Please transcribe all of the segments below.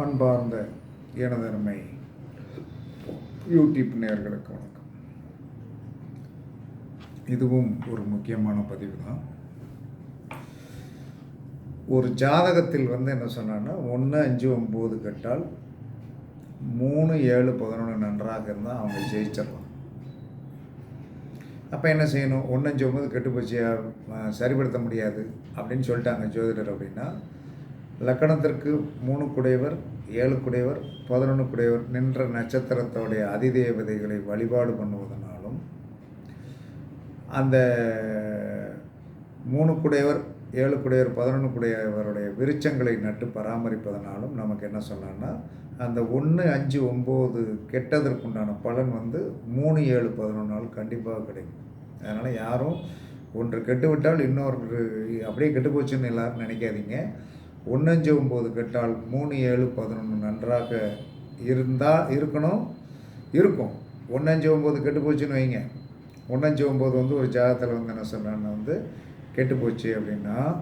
அன்பார்ந்த எனதருமை யூடியூப் நேர்களுக்கு வணக்கம். இதுவும் ஒரு முக்கியமான பதிவு தான் ஒரு ஜாதகத்தில் வந்து என்ன சொன்னான்னா ஒன்று அஞ்சு ஒம்பது கட்டால் மூணு ஏழு பதினொன்று நன்றாக இருந்தால் அவங்க ஜெயிச்சிடலாம். அப்போ என்ன செய்யணும்? ஒன்று அஞ்சு ஒம்பது கெட்டு போச்சு சரிப்படுத்த முடியாது அப்படின்னு சொல்லிட்டாங்க ஜோதிடர் அப்படின்னா லக்கணத்திற்கு மூணு குடையவர் ஏழு குடையவர் பதினொன்று குடையவர் நின்ற நட்சத்திரத்தோடைய அதிதேவதைகளை வழிபாடு பண்ணுவதனாலும் அந்த மூணு குடையவர் ஏழு குடையவர் பதினொன்று குடையவருடைய விருச்சங்களை நட்டு பராமரிப்பதனாலும் நமக்கு என்ன சொல்லலாம்னா அந்த ஒன்று அஞ்சு ஒம்பது கெட்டதற்குண்டான பலன் வந்து மூணு ஏழு பதினொன்று நாள் கண்டிப்பாக கிடைக்கும். அதனால் யாரும் ஒன்று கெட்டு விட்டால் இன்னொரு அப்படியே கெட்டு போச்சுன்னு எல்லாரும் நினைக்காதீங்க. ஒன்றஞ்சு ஒம்பது கெட்டால் மூணு ஏழு பதினொன்று நன்றாக இருந்தால் இருக்கணும். இருக்கும். ஒன்றஞ்சு ஒம்பது கெட்டு போச்சுன்னு வைங்க. ஒன்றஞ்சு ஒம்பது வந்து ஒரு ஜாதகத்தில் வந்து என்ன சொல்கிறான்னு வந்து கெட்டு போச்சு அப்படின்னா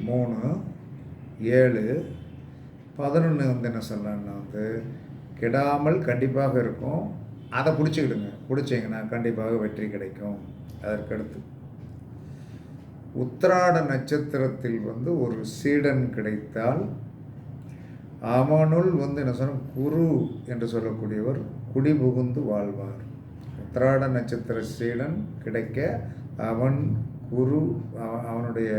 மூணு ஏழு பதினொன்று வந்து என்ன சொல்கிறான்னா வந்து கெடாமல் கண்டிப்பாக இருக்கும். அதை பிடிச்சிக்கிடுங்க. பிடிச்சிங்கன்னா கண்டிப்பாக வெற்றி கிடைக்கும். அதற்கடுத்து. உத்திராட நட்சத்திரத்தில் வந்து ஒரு சீடன் கிடைத்தால் அவனுள் வந்து என்ன சொன்ன குரு என்று சொல்லக்கூடியவர் குடிபுகுந்து வாழ்வார். உத்திராட நட்சத்திர சீடன் கிடைக்க அவன் குரு அவனுடைய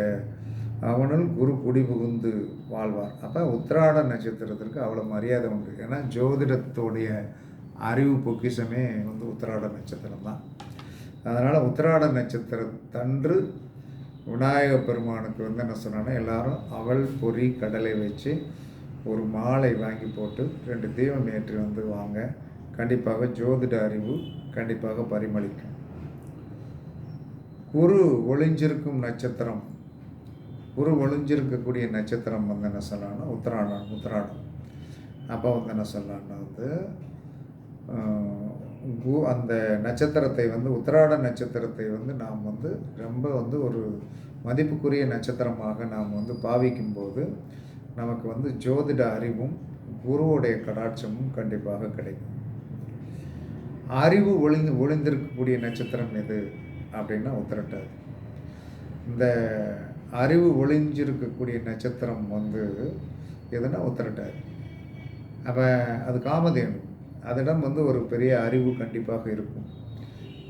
அவனுள் குரு குடிபுகுந்து வாழ்வார். அப்போ உத்திராட நட்சத்திரத்திற்கு அவ்வளோ மரியாதை உண்டு. ஏன்னா ஜோதிடத்துடைய அறிவு பொக்கிஷமே வந்து உத்திராட நட்சத்திரம் தான். அதனால் உத்திராட நட்சத்திரத்தன்று விநாயக பெருமானுக்கு வந்து என்ன சொன்னான்னா எல்லாரும் அவல் பொறி கடலை வச்சு ஒரு மாலை வாங்கி போட்டு ரெண்டு தீபம் ஏற்றி வந்து வாங்க. கண்டிப்பாக ஜோதிட அறிவு கண்டிப்பாக பரிமளிக்கும். குரு ஒளிஞ்சிருக்கும் நட்சத்திரம் குரு ஒளிஞ்சிருக்கக்கூடிய நட்சத்திரம் வந்து என்ன சொல்லலாம்னா உத்திராடம் உத்தராடம். அப்போ வந்து என்ன சொல்லலாம்னா வந்து பூ கு- அந்த நட்சத்திரத்தை வந்து உத்திராட நட்சத்திரத்தை வந்து நாம் வந்து ரொம்ப வந்து ஒரு மதிப்புக்குரிய நட்சத்திரமாக நாம் வந்து பாவிக்கும் போது நமக்கு வந்து ஜோதிட அறிவும் குருவுடைய கடாட்சமும் கண்டிப்பாக கிடைக்கும். அறிவு ஒளிந்து ஒளிந்திருக்கக்கூடிய நட்சத்திரம் எது அப்படின்னா உத்திரட்டாது. இந்த அறிவு ஒளிஞ்சிருக்கக்கூடிய நட்சத்திரம் வந்து எதுனா உத்திரட்டாது. அப்போ அது காமதேனு. அதிடம் வந்து ஒரு பெரிய அறிவு கண்டிப்பாக இருக்கும்.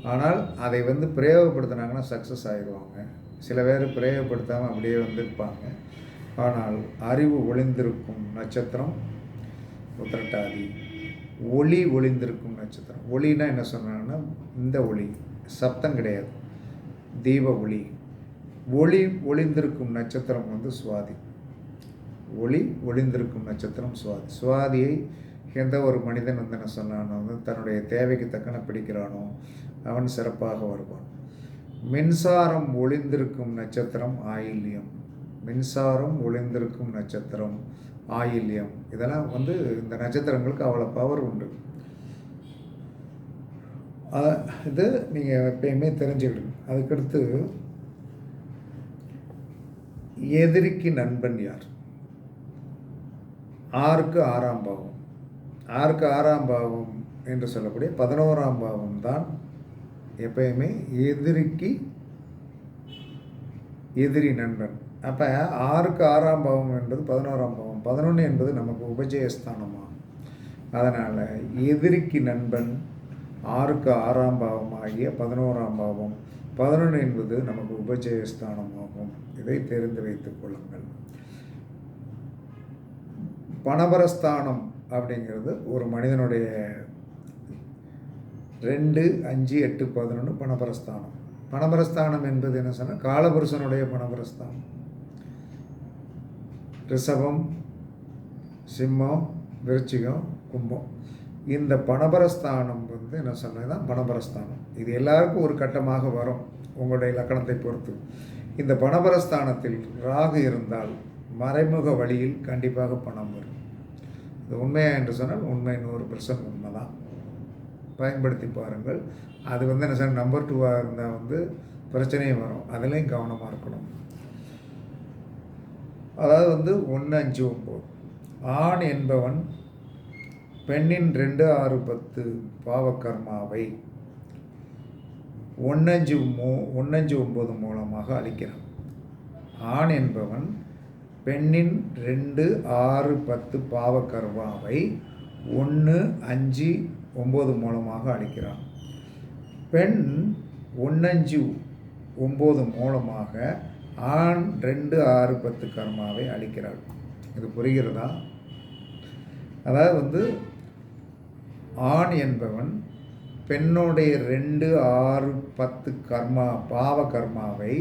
ஆனால் அதை வந்து பிரயோகப்படுத்தினாங்கன்னா சக்ஸஸ் ஆயிடுவாங்க. சில பேர் பிரயோகப்படுத்தாமல் அப்படியே வந்திருப்பாங்க. ஆனால் அறிவு ஒளிந்திருக்கும் நட்சத்திரம் உத்திரட்டாதி. ஒளி ஒளிந்திருக்கும் நட்சத்திரம். ஒளினா என்ன சொன்னாங்கன்னா இந்த ஒளி சப்தம் கிடையாது. தீப ஒளி. ஒளி ஒளிந்திருக்கும் நட்சத்திரம் வந்து சுவாதி. ஒளி ஒளிந்திருக்கும் நட்சத்திரம் சுவாதி. சுவாதியை எந்த ஒரு மனிதன் வந்து என்ன சொன்னானோ வந்து தன்னுடைய தேவைக்கு தக்கன பிடிக்கிறானோ அவன் சிறப்பாக வருவான். மின்சாரம் ஒளிந்திருக்கும் நட்சத்திரம் ஆயில்யம். மின்சாரம் ஒளிந்திருக்கும் நட்சத்திரம் ஆயில்யம். இதெல்லாம் வந்து இந்த நட்சத்திரங்களுக்கு அவ்வளோ பவர் உண்டு. இது நீங்கள் எப்பயுமே தெரிஞ்சுக்கிடுங்க. அதுக்கடுத்து எதிரிக்கு நண்பன் யார்? ஆறுக்கு ஆறாம் பாவம். ஆறுக்கு ஆறாம் பாவம் என்று சொல்லக்கூடிய பதினோராம் பாவம் தான் எப்பயுமே எதிரிக்கு எதிரி நண்பன். அப்போ ஆறுக்கு ஆறாம் பாவம் என்பது பதினோராம் பாவம். பதினொன்று என்பது நமக்கு உபஜயஸ்தானமா? அதனால் எதிரிக்கு நண்பன் ஆறுக்கு ஆறாம் பாவம் ஆகிய பதினோராம் பாவம். பதினொன்று என்பது நமக்கு உபஜயஸ்தானமாகும். இதை தெரிந்து வைத்துக் கொள்ளுங்கள். பணபரஸ்தானம் அப்படிங்கிறது ஒரு மனிதனுடைய ரெண்டு அஞ்சு எட்டு பதினொன்று பணபரஸ்தானம். பணபரஸ்தானம் என்பது என்ன சொன்னால் காலபுருஷனுடைய பணபரஸ்தானம். ரிஷபம் சிம்மம் விருச்சிகம் கும்பம். இந்த பணபரஸ்தானம் வந்து என்ன சொன்னது தான் பணபரஸ்தானம். இது எல்லாருக்கும் ஒரு கட்டமாக வரும் உங்களுடைய லக்கணத்தை பொறுத்து. இந்த பணபரஸ்தானத்தில் ராகு இருந்தால் மறைமுக வழியில் கண்டிப்பாக பணம் வரும். இது உண்மையா என்று சொன்னால் உண்மை நூறு பர்சன்ட் உண்மை தான் பயன்படுத்தி பாருங்கள். அது வந்து என்ன சார் நம்பர் டூவாக இருந்தால் வந்து பிரச்சனையும் வரும். அதுலேயும் கவனமாக இருக்கணும். அதாவது வந்து ஒன்று அஞ்சு ஒம்பது ஆண் என்பவன் பெண்ணின் ரெண்டு ஆறு பத்து பாவகர்மாவை ஒன்னஞ்சு மூ ஒன்னஞ்சு ஒம்பது மூலமாக அளிக்கிறான். ஆண் என்பவன் பெண்ணின் ரெண்டு ஆறு பத்து பாவக்கர்வாவை ஒன்று அஞ்சு ஒம்பது மூலமாக அளிக்கிறான். பெண் ஒன்னஞ்சு ஒம்பது மூலமாக ஆண் ரெண்டு ஆறு பத்து கர்மாவை அளிக்கிறாள். இது புரிகிறதா? அதாவது வந்து ஆண் என்பவன் பெண்ணுடைய ரெண்டு ஆறு பத்து கர்மா பாவ கர்மாவை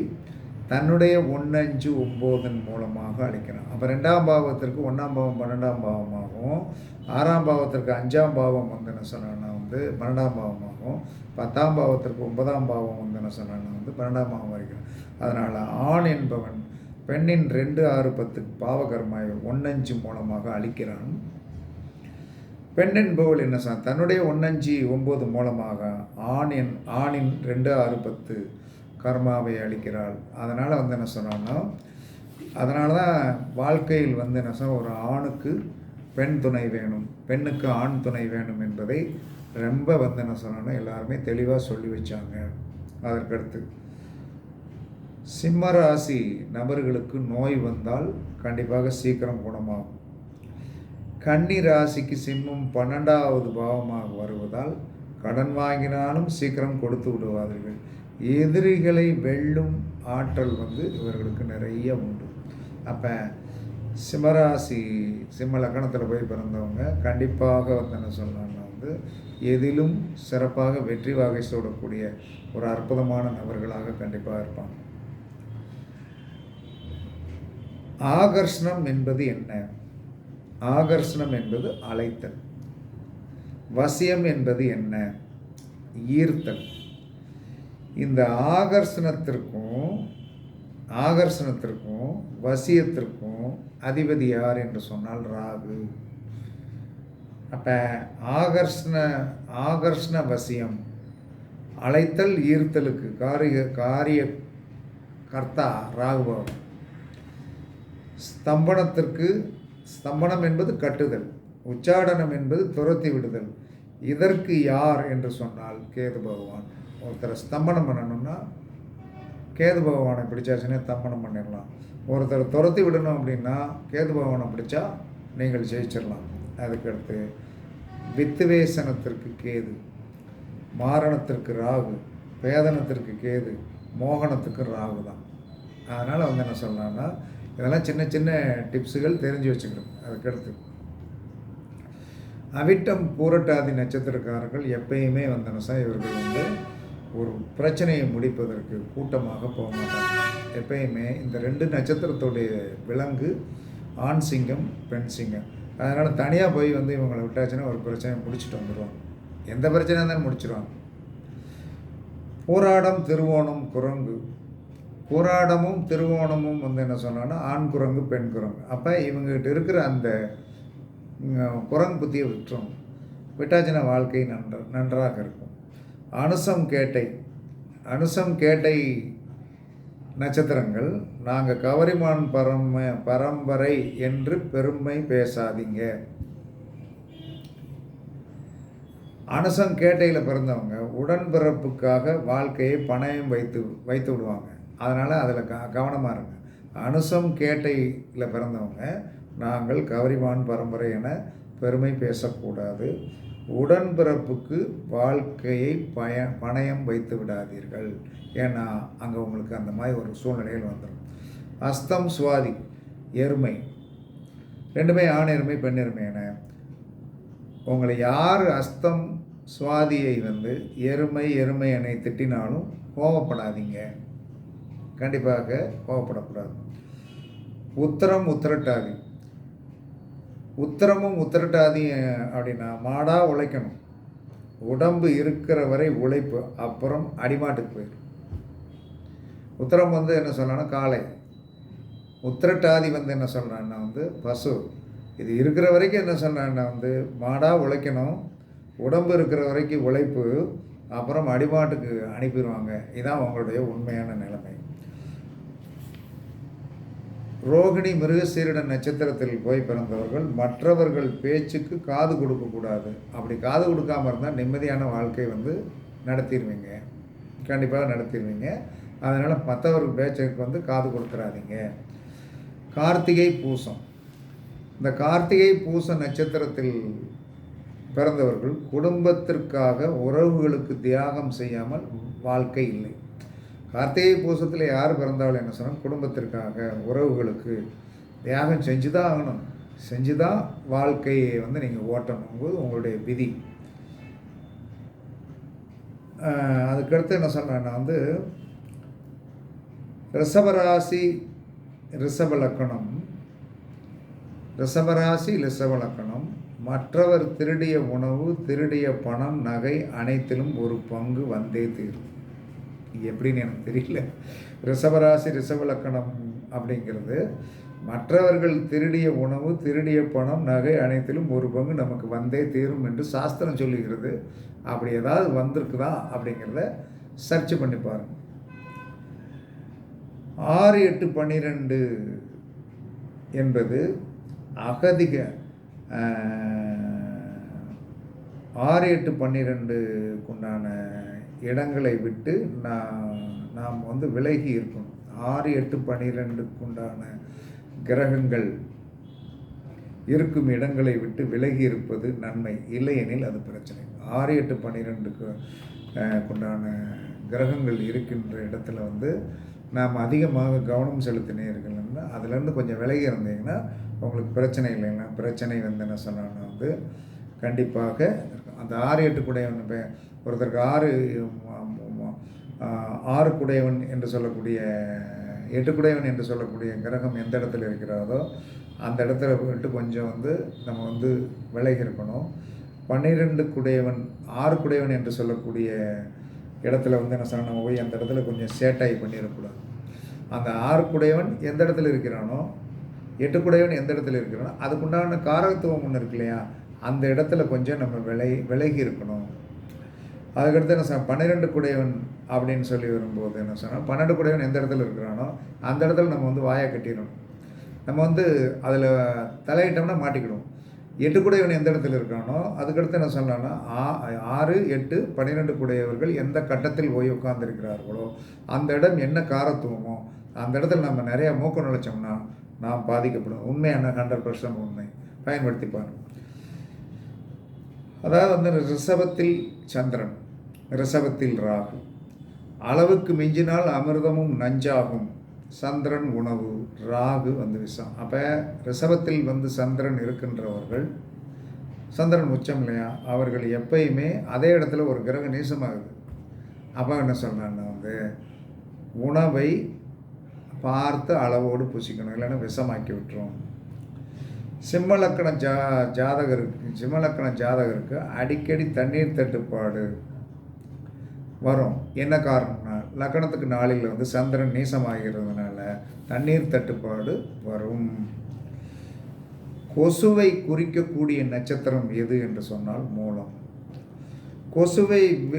தன்னுடைய ஒன்னஞ்சு ஒம்போதன் மூலமாக அழைக்கிறான் அப்போ ரெண்டாம் பாவத்திற்கு ஒன்றாம் பாவம் பன்னெண்டாம் பாவமாகவும் ஆறாம் பாவத்திற்கு அஞ்சாம் பாவம் வந்து என்ன வந்து பன்னெண்டாம் பாவமாகவும் பத்தாம் பாவத்திற்கு ஒன்பதாம் பாவம் வந்து என்ன வந்து பன்னெண்டாம் பாவம் வரைக்கும் அதனால் ஆண் என்பவன் பெண்ணின் ரெண்டு ஆறு பத்து பாவகர்மாய் ஒன்னஞ்சு மூலமாக அழிக்கிறான் பெண் என்பவள் என்ன சொன்ன தன்னுடைய ஒன்னஞ்சு ஒம்பது மூலமாக ஆணின் ஆணின் ரெண்டு ஆறு பத்து கர்மாவை அளிக்கிறாள். அதனால் வந்து என்ன சொன்னோன்னா அதனால தான் வாழ்க்கையில் வந்து என்ன சொன்ன ஒரு ஆணுக்கு பெண் துணை வேணும். பெண்ணுக்கு ஆண் துணை வேணும் என்பதை ரொம்ப வந்து என்ன சொன்னோன்னா எல்லாருமே தெளிவாக சொல்லி வச்சாங்க. அதற்கடுத்து சிம்ம ராசி நபர்களுக்கு நோய் வந்தால் கண்டிப்பாக சீக்கிரம் குணமாகும். கன்னி ராசிக்கு சிம்மம் பன்னெண்டாவது பாவமாக வருவதால் கடன் வாங்கினாலும் சீக்கிரம் கொடுத்து விடுவார்கள். எதிரிகளை வெல்லும் ஆற்றல் வந்து இவர்களுக்கு நிறைய உண்டு. அப்போ சிம்மராசி சிம்ம லக்கணத்தில் போய் பிறந்தவங்க கண்டிப்பாக வந்து என்ன சொல்லலாம்னா வந்து எதிலும் சிறப்பாக வெற்றி வகை சூடக்கூடிய ஒரு அற்புதமான நபர்களாக கண்டிப்பாக இருப்பாங்க. ஆகர்ஷணம் என்பது என்ன? ஆகர்ஷணம் என்பது அழைத்தல் வசியம் என்பது என்ன? ஈர்த்தல். இந்த ஆகர்ஷணத்திற்கும் ஆகர்ஷணத்திற்கும் வசியத்திற்கும் அதிபதி யார் என்று சொன்னால் ராகு. அப்போ ஆகர்ஷண ஆகர்ஷண வசியம் அழைத்தல் ஈர்த்தலுக்கு காரிய காரிய கர்த்தா ராகுபவன் ஸ்தம்பனத்திற்கு ஸ்தம்பனம் என்பது கட்டுதல் உச்சாடனம் என்பது துரத்தி விடுதல். இதற்கு யார் என்று சொன்னால் கேது பகவான். ஒருத்தரை ஸ்தம்பனம் பண்ணணும்னா கேது பகவானை பிடிச்சாச்சுன்னே ஸ்தம்பனம் பண்ணிடலாம். ஒருத்தரை துரத்தி விடணும் அப்படின்னா கேது பகவானை பிடிச்சா நீங்கள் ஜெயிச்சிடலாம். அதுக்கடுத்து வித்துவேசனத்திற்கு கேது மாரணத்திற்கு ராகு வேதனத்திற்கு கேது மோகனத்துக்கு ராகு தான். அதனால் வந்து என்ன சொல்லலாம்னா இதெல்லாம் சின்ன சின்ன டிப்ஸுகள் தெரிஞ்சு வச்சுக்கணும். அதுக்கடுத்து அவிட்டம் பூரட்டாதி நட்சத்திரக்காரர்கள் எப்பயுமே வந்தனசா இவர்கள் வந்து ஒரு பிரச்சனையை முடிப்பதற்கு கூட்டமாக போக மாட்டாங்க எப்பயுமே இந்த ரெண்டு நட்சத்திரத்துடைய விலங்கு ஆண் சிங்கம் பெண் சிங்கம். அதனால் தனியாக போய் வந்து இவங்களை விட்டாச்சுன்னா ஒரு பிரச்சனையை முடிச்சுட்டு வந்துடுவாங்க எந்த பிரச்சனையாக இருந்தாலும் முடிச்சிடுவாங்க போராடம் திருவோணம் குரங்கு. போராடமும் திருவோணமும் வந்து என்ன சொன்னான்னா ஆண் குரங்கு பெண் குரங்கு. அப்போ இவங்ககிட்ட இருக்கிற அந்த குரங்கு புத்தியை விட்டுரும் விட்டாச்சின வாழ்க்கை நன்ற நன்றாக இருக்கும். அனுசம் கேட்டை அனுசம் கேட்டை நட்சத்திரங்கள் நாங்கள் கவரிமான் பரம பரம்பரை என்று பெருமை பேசாதீங்க. அனுசம் கேட்டையில் பிறந்தவங்க உடன்பிறப்புக்காக வாழ்க்கையை பணயம் வைத்து வைத்து விடுவாங்க. அதனால் அதில் க கவனமாக இருங்க. அனுசம் கேட்டையில் பிறந்தவங்க நாங்கள் கவரிமான் பரம்பரை என பெருமை பேசக்கூடாது. உடன்பிறப்புக்கு வாழ்க்கையை பய பணயம் வைத்து விடாதீர்கள். ஏன்னா அங்கே உங்களுக்கு அந்த மாதிரி ஒரு சூழ்நிலையில் வந்துடும் அஸ்தம் சுவாதி எருமை. ரெண்டுமே ஆண் எருமை பெண் எருமை என. உங்களை யார் அஸ்தம் சுவாதியை வந்து எருமை எருமை என்னை திட்டினாலும் கோவப்படாதீங்க. கண்டிப்பாக கோவப்படக்கூடாது. உத்தரம் உத்திரட்டாதி. உத்தரமும் உத்திரட்டாதி அப்படின்னா மாடாக உழைக்கணும். உடம்பு இருக்கிற வரை உழைப்பு அப்புறம் அடிமாட்டுக்கு போயிடும் உத்தரம் வந்து என்ன சொல்லணும்னா காளை. உத்திரட்டாதி வந்து என்ன சொல்கிறான்னா வந்து பசு. இது இருக்கிற வரைக்கும் என்ன சொல்கிறான்னா வந்து மாடாக உழைக்கணும். உடம்பு இருக்கிற வரைக்கும் உழைப்பு அப்புறம் அடிமாட்டுக்கு அனுப்பிடுவாங்க. இதுதான் அவங்களுடைய உண்மையான நிலைமை. ரோகிணி மிருகசீரிட நட்சத்திரத்தில் போய் பிறந்தவர்கள் மற்றவர்கள் பேச்சுக்கு காது கொடுக்கக்கூடாது அப்படி காது கொடுக்காம இருந்தால் நிம்மதியான வாழ்க்கை வந்து நடத்திடுவீங்க. கண்டிப்பாக நடத்திடுவீங்க. அதனால் மற்றவர்கள் பேச்சுக்கு வந்து காது கொடுத்துடாதீங்க கார்த்திகை பூசம். இந்த கார்த்திகை பூச நட்சத்திரத்தில் பிறந்தவர்கள் குடும்பத்திற்காக உறவுகளுக்கு தியாகம் செய்யாமல் வாழ்க்கை இல்லை. கார்த்திகை பூசத்தில் யார் பிறந்தாலும் என்ன சொன்னால் குடும்பத்திற்காக உறவுகளுக்கு தியாகம் செஞ்சு தான் ஆகணும். செஞ்சு தான் வாழ்க்கையை வந்து நீங்கள் ஓட்டணும்போது உங்களுடைய விதி. அதுக்கடுத்து என்ன சொல்கிறேன்னா வந்து ரிஷபராசி ரிஷப லக்கணம். ரிஷபராசி ரிஷப லக்கணம். மற்றவர் திருடிய உணவு திருடிய பணம் நகை அனைத்திலும் ஒரு பங்கு வந்தே தீரும். எப்படின்னு எனக்கு தெரியல. ரிஷபராசி ரிஷப லக்கணம் அப்படிங்கிறது மற்றவர்கள் திருடிய உணவு திருடிய பணம் நகை அனைத்திலும் ஒரு பங்கு நமக்கு வந்தே தீரும் என்று சாஸ்திரம் சொல்லுகிறது. அப்படி ஏதாவது வந்திருக்குதா அப்படிங்கிறத சர்ச் பண்ணி பாருங்க. ஆறு எட்டு பன்னிரெண்டு என்பது அகதிக ஆறு எட்டு பன்னிரெண்டுக்குண்டான இடங்களை விட்டு நான் நாம் வந்து விலகி இருக்கணும். ஆறு எட்டு பனிரெண்டுக்குண்டான கிரகங்கள் இருக்கும் இடங்களை விட்டு விலகி இருப்பது நன்மை. இல்லையெனில் அது பிரச்சனை. ஆறு எட்டு பன்னிரெண்டுக்கு உண்டான கிரகங்கள் இருக்கின்ற இடத்துல வந்து நாம் அதிகமாக கவனம் செலுத்தினீர்கள்னா அதுலேருந்து கொஞ்சம் விலகி இருந்தீங்கன்னா உங்களுக்கு பிரச்சனை இல்லைன்னா பிரச்சனை வந்து என்ன சொன்னான்னா வந்து கண்டிப்பாக இருக்கும். அந்த ஆறு எட்டு குடையவன் இப்போ ஒருத்தருக்கு ஆறு ஆறு குடையவன் என்று சொல்லக்கூடிய எட்டு குடையவன் என்று சொல்லக்கூடிய கிரகம் எந்த இடத்துல இருக்கிறாரோ அந்த இடத்துல விட்டு கொஞ்சம் வந்து நம்ம வந்து விலகி இருக்கணும் பன்னிரெண்டு குடையவன் ஆறு குடையவன் என்று சொல்லக்கூடிய இடத்துல வந்து என்ன சொன்னால் நம்ம போய் அந்த இடத்துல கொஞ்சம் சேட்டாய் பண்ணிடக்கூடாது அந்த ஆறு குடையவன் எந்த இடத்துல இருக்கிறானோ எட்டு குடையவன் எந்த இடத்துல இருக்கிறானோ அதுக்குண்டான காரகத்துவம் ஒன்று இருக்கு இல்லையா அந்த இடத்துல கொஞ்சம் நம்ம விலை விலகி இருக்கணும். அதுக்கடுத்து என்ன சொன்ன பன்னிரெண்டு குடையவன் அப்படின்னு சொல்லி வரும்போது என்ன சொன்னால் பன்னெண்டு குடையவன் எந்த இடத்துல இருக்கிறானோ அந்த இடத்துல நம்ம வந்து வாயை கட்டிடணும். நம்ம வந்து அதில் தலையிட்டோம்னா மாட்டிக்கிடுவோம். எட்டு குடையவன் எந்த இடத்துல இருக்கானோ அதுக்கடுத்து என்ன சொல்லலாம்னா ஆ- ஆறு எட்டு பன்னிரெண்டு குடையவர்கள் எந்த கட்டத்தில் போய் உட்கார்ந்துருக்கிறார்களோ அந்த இடம் என்ன காரத்துவமோ அந்த இடத்துல நம்ம நிறையா மூக்கம் நுழைச்சோம்னா நாம் பாதிக்கப்படும் உண்மையான ஹண்ட்ரட் பர்சன்ட் உண்மை. பயன்படுத்தி பாருங்கள் அதாவது வந்து ரிஷபத்தில் சந்திரன் ரிஷபத்தில் ராகு. அளவுக்கு மிஞ்சினால் அமிர்தமும் நஞ்சாகும். சந்திரன் உணவு ராகு வந்து விஷம் அப்போ ரிஷபத்தில் வந்து சந்திரன் இருக்கின்றவர்கள் சந்திரன் உச்சம் இல்லையா? அவர்கள் எப்பயுமே அதே இடத்துல ஒரு கிரக நேசமாகுது. அப்போ என்ன சொல்கிறான்னா வந்து உணவை பார்த்து அளவோடு புசிக்கணும். இல்லைன்னா விஷமாக்கி விட்டுரும். சிம்மலக்கண ஜா ஜாதகருக்கு சிம்மலக்கண ஜாதகருக்கு அடிக்கடி தண்ணீர் தட்டுப்பாடு வரும். என்ன காரணம்னா லக்கணத்துக்கு நாளில் வந்து சந்திரன் நீசமாகிறதுனால தண்ணீர் தட்டுப்பாடு வரும். கொசுவை குறிக்கக்கூடிய நட்சத்திரம் எது என்று சொன்னால் மூலம். கொசுவை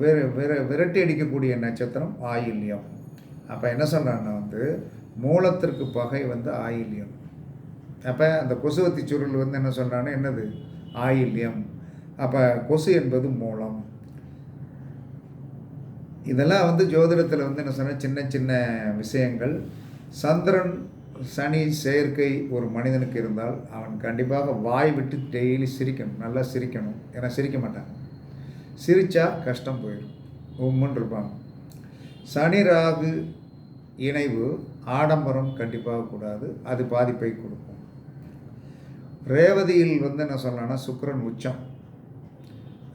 விர- விர- விரட்டி அடிக்கக்கூடிய நட்சத்திரம் ஆயில்யம். அப்போ என்ன சொல்கிறான்னா வந்து மூலத்திற்கு பகை வந்து ஆயில்யம். அப்போ அந்த கொசுவத்தி சுருள் வந்து என்ன சொல்கிறான்னா என்னது? ஆயில்யம். அப்போ கொசு என்பது மூலம். இதெல்லாம் வந்து ஜோதிடத்தில் வந்து என்ன சொன்ன சின்ன சின்ன விஷயங்கள். சந்திரன் சனி செயற்கை ஒரு மனிதனுக்கு இருந்தால் அவன் கண்டிப்பாக வாய் விட்டு டெய்லி சிரிக்கணும். நல்லா சிரிக்கணும். ஏன்னா சிரிக்க மாட்டாங்க சிரித்தா கஷ்டம் போயிடும். உம்முன்னு இருப்பாங்க சனி ராகு இணைவு ஆடம்பரம் கண்டிப்பாக கூடாது. அது பாதிப்பை கொடுக்கும். ரேவதியில் வந்து என்ன சொல்லலாம்னா சுக்கிரன் உச்சம்.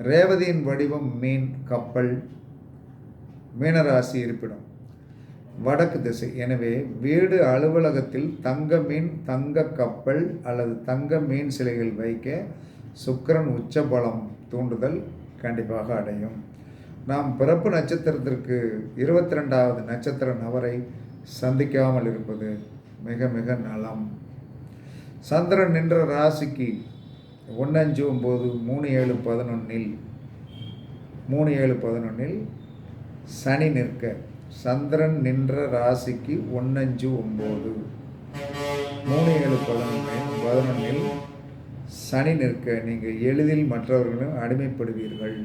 ரேவதியின் வடிவம் மீன் கப்பல் மீனராசி இருப்பிடம். வடக்கு திசை. எனவே வீடு அலுவலகத்தில் தங்க மீன் தங்க கப்பல் அல்லது தங்க மீன் சிலைகள் வைக்க சுக்கரன் உச்ச பலம் தூண்டுதல் கண்டிப்பாக அடையும். நாம் பிறப்பு நட்சத்திரத்திற்கு இருபத்தி ரெண்டாவது நட்சத்திர நபரை சந்திக்காமல் இருப்பது மிக மிக நலம். சந்திரன் நின்ற ராசிக்கு ஒன்று அஞ்சு ஒம்பது மூணு ஏழு பதினொன்னில் மூணு ஏழு பதினொன்னில் சனி நிற்க. சந்திரன் நின்ற ராசிக்கு ஒன்னஞ்சு ஒம்பது மூணு ஏழு பதினொன்று பதினொன்றில் சனி நிற்க. நீங்கள் எளிதில் மற்றவர்களும் அடிமைப்படுவீர்கள்.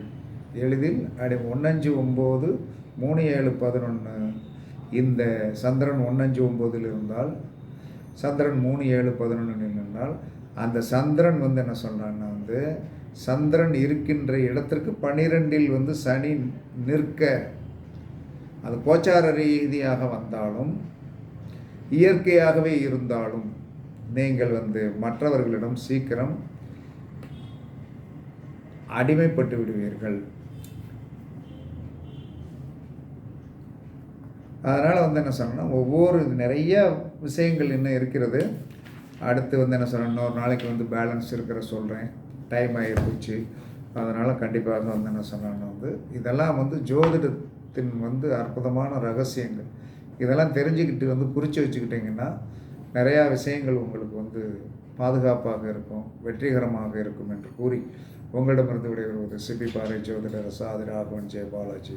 எளிதில் அடி ஒன்னஞ்சு ஒம்பது மூணு ஏழு பதினொன்று இந்த சந்திரன் ஒன்னஞ்சு ஒம்போதில் இருந்தால் சந்திரன் மூணு ஏழு பதினொன்று நின்றால் அந்த சந்திரன் வந்து என்ன சொல்கிறான்னா வந்து சந்திரன் இருக்கின்ற இடத்திற்கு பனிரெண்டில் வந்து சனி நிற்க அது கோச்சார ரீதியாக வந்தாலும் இயற்கையாகவே இருந்தாலும் நீங்கள் வந்து மற்றவர்களிடம் சீக்கிரம் அடிமைப்பட்டு விடுவீர்கள். அதனால் வந்து என்ன சொல்லணும்னா ஒவ்வொரு நிறைய விஷயங்கள் இன்னும் இருக்கிறது. அடுத்து வந்து என்ன சொல்லணும் இன்னொரு நாளைக்கு வந்து பேலன்ஸ் இருக்கிற சொல்கிறேன் டைம் ஆகிருச்சு அதனால் கண்டிப்பாக வந்து என்ன சொல்லணும் வந்து இதெல்லாம் வந்து ஜோதிடத்தின் வந்து அற்புதமான ரகசியங்கள். இதெல்லாம் தெரிஞ்சுக்கிட்டு வந்து குறித்து வச்சுக்கிட்டிங்கன்னா நிறையா விஷயங்கள் உங்களுக்கு வந்து பாதுகாப்பாக இருக்கும் வெற்றிகரமாக இருக்கும் என்று கூறி உங்களிடமிருந்து விடைபெறுவது சிபி பாறை ஜோதிடர் சாதி ராகவன் ஜெய பாலாஜி.